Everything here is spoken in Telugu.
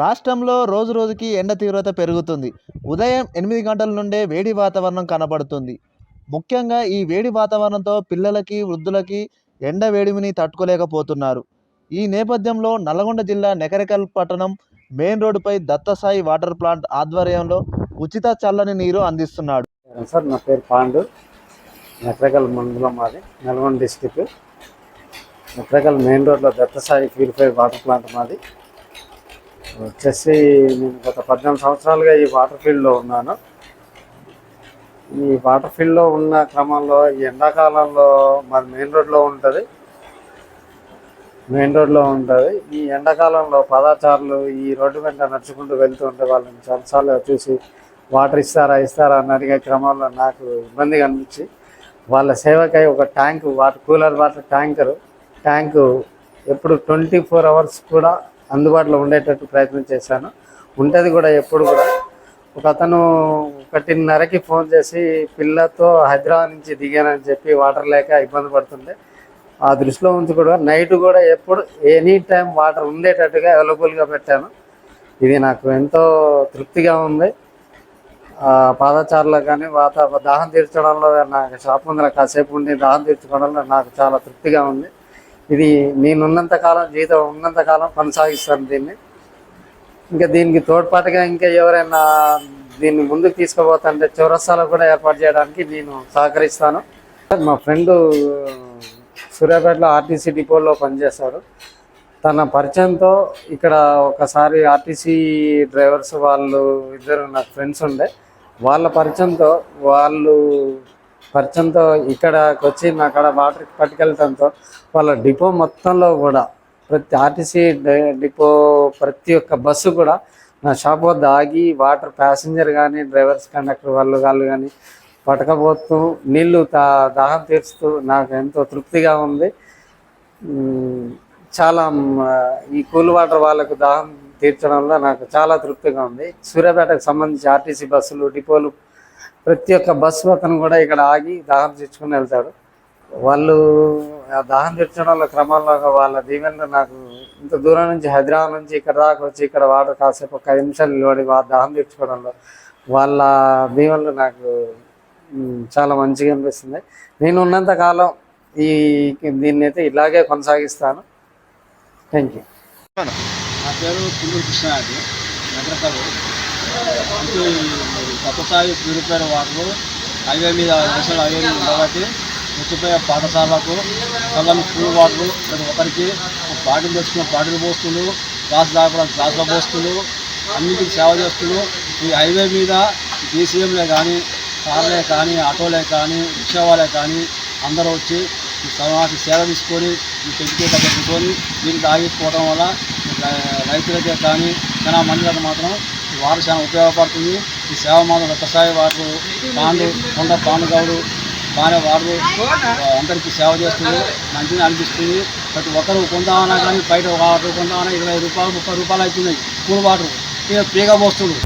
రాష్ట్రంలో రోజు రోజుకి ఎండ తీవ్రత పెరుగుతుంది. ఉదయం ఎనిమిది గంటల నుండే వేడి వాతావరణం కనబడుతుంది. ముఖ్యంగా ఈ వేడి వాతావరణంతో పిల్లలకి వృద్ధులకి ఎండ వేడిమిని తట్టుకోలేకపోతున్నారు. ఈ నేపథ్యంలో నల్గొండ జిల్లా నెకరికల్ పట్టణం మెయిన్ రోడ్డుపై దత్తసాయి వాటర్ ప్లాంట్ ఆధ్వర్యంలో ఉచిత చల్లని నీరు అందిస్తున్నాడు. సార్ నా పేరు పాండు. నక్రకల్ మండలం మాది నల్గొండ డిస్టిక్. నక్రకల్ మెయిన్ రోడ్లో దత్తసాయి ప్యూరిఫై వాటర్ ప్లాంట్ మాది. వచ్చేసి నేను గత పద్నాలుగు సంవత్సరాలుగా ఈ వాటర్ ఫీల్డ్లో ఉన్నాను. ఈ వాటర్ ఫీల్డ్లో ఉన్న క్రమంలో ఈ ఎండాకాలంలో మరి మెయిన్ రోడ్లో ఉంటుంది. మెయిన్ రోడ్లో ఉంటుంది. ఈ ఎండాకాలంలో పదాచారులు ఈ రోడ్డు వెంట నడుచుకుంటూ వెళ్తూ ఉంటే వాళ్ళని చాలాసార్లు చూసి వాటర్ ఇస్తారా ఇస్తారా అని అడిగే క్రమంలో నాకు ఇబ్బందిగా అనిపించి వాళ్ళ సేవకై ఒక tank water cooler water tanker tank ఎప్పుడు ట్వంటీ ఫోర్ అవర్స్ కూడా అందుబాటులో ఉండేటట్టు ప్రయత్నం చేశాను. ఉంటుంది కూడా ఎప్పుడు కూడా. ఒక అతను ఒకటిన్నరకి ఫోన్ చేసి పిల్లతో హైదరాబాద్ నుంచి దిగానని చెప్పి వాటర్ లేక ఇబ్బంది పడుతుండే ఆ దృష్టిలో ఉంచి కూడా నైట్ కూడా ఎప్పుడు ఎనీ టైం వాటర్ ఉండేటట్టుగా అవైలబుల్గా పెట్టాను. ఇది నాకు ఎంతో తృప్తిగా ఉంది. ఆ పాదచారులకు కానీ వాత దాహం తీర్చడంలో నాకు షాప్ ముందర కాసేపు ఉండి దాహం తీర్చుకోవడంలో నాకు చాలా తృప్తిగా ఉంది. ఇది నేనున్నంత కాలం జీతం ఉన్నంత కాలం కొనసాగిస్తాను దీన్ని. ఇంకా దీనికి తోడ్పాటుగా ఇంకా ఎవరైనా దీన్ని ముందుకు తీసుకుపోతుంటే చౌరస్తాలో కూడా ఏర్పాటు చేయడానికి నేను సహకరిస్తాను. మా ఫ్రెండ్ సూర్యాపేటలో ఆర్టీసీ డిపోలో పనిచేస్తాడు తన పరిచయంతో ఇక్కడ ఒకసారి ఆర్టీసీ డ్రైవర్స్ వాళ్ళు ఇద్దరు నాకు ఫ్రెండ్స్ ఉండే. వాళ్ళ పరిచయంతో వాళ్ళు పరిచయంతో ఇక్కడకి వచ్చి నా అక్కడ వాటర్ పట్టుకెళ్ళటంతో వాళ్ళ డిపో మొత్తంలో కూడా ప్రతి ఆర్టీసీ డిపో ప్రతి ఒక్క బస్సు కూడా నా షాప్ వద్ద ఆగి వాటర్ ప్యాసింజర్ కానీ డ్రైవర్స్ కండక్టర్ వాళ్ళు వాళ్ళు కానీ పట్టకపోతూ నీళ్ళు తా దాహం తీరుస్తూ నాకు ఎంతో తృప్తిగా ఉంది. చాలా ఈ కూల్ వాటర్ వాళ్ళకు దాహం తీర్చడంలో నాకు చాలా తృప్తిగా ఉంది. సూర్యాపేటకు సంబంధించి ఆర్టీసీ బస్సులు డిపోలు ప్రతి ఒక్క బస్సు అతను కూడా ఇక్కడ ఆగి దాహం తెచ్చుకుని వెళ్తాడు. వాళ్ళు ఆ దాహం తీర్చడంలో క్రమంలో వాళ్ళ దీవెనలు నాకు ఇంత దూరం నుంచి హైదరాబాద్ నుంచి ఇక్కడ దాకా వచ్చి ఇక్కడ వాటర్ కాసేపు ఒక ఐదు నిమిషాలు నిలబడి వా దాహం తెచ్చుకోవడంలో వాళ్ళ దీవెనలు నాకు చాలా మంచిగా అనిపిస్తుంది నేను ఉన్నంత కాలం ఈ దీన్ని అయితే ఇలాగే కొనసాగిస్తాను. థ్యాంక్ యూ నా పేరు పుల్లూరు కృష్ణ అండి నగరకలు ప్యూరిఫైడ్ కొత్తసారి వాటర్ హైవే మీద నేషనల్ హైవే మీద ఉండబట్టి వచ్చిపోయే పాఠశాలకు చల్లని కూల్ వాటర్ ప్రతి ఒక్కరికి బాటిల్ తెచ్చుకున్న బాటిల్ పోస్తులు గ్లాస్ దాకా గ్లాసులో పోస్తులు అన్నిటికి సేవ చేస్తులు. ఈ హైవే మీద డీసీఎంలే కానీ కార్లే కానీ ఆటోలే కానీ రిక్షా వాళ్ళే కానీ అందరూ వచ్చి వాటి సమాజ సేవ తీసుకొని ఈ పెంచుకే దగ్గర దీనికి ఆగిపోవడం వల్ల రైతులకే కానీ చాలా మందికి మాత్రం వారు వాటర్ చాలా ఉపయోగపడుతుంది. ఈ సేవ మాత్రం ఒక్కసారి వాటర్ పాండు కొండ పాండుగౌడు బాగానే వాటర్ అందరికీ సేవ చేస్తుంది. మంచిగా అనిపిస్తుంది. ప్రతి ఒక్కరు కొందామన్నా కానీ బయట ఒక వాటర్ కొందామన్నా ఇరవై రూపాయలు ముప్పై రూపాయలు అవుతున్నాయి. కూల్ వాటర్ ఇక ఫ్రీగా పోస్తుంది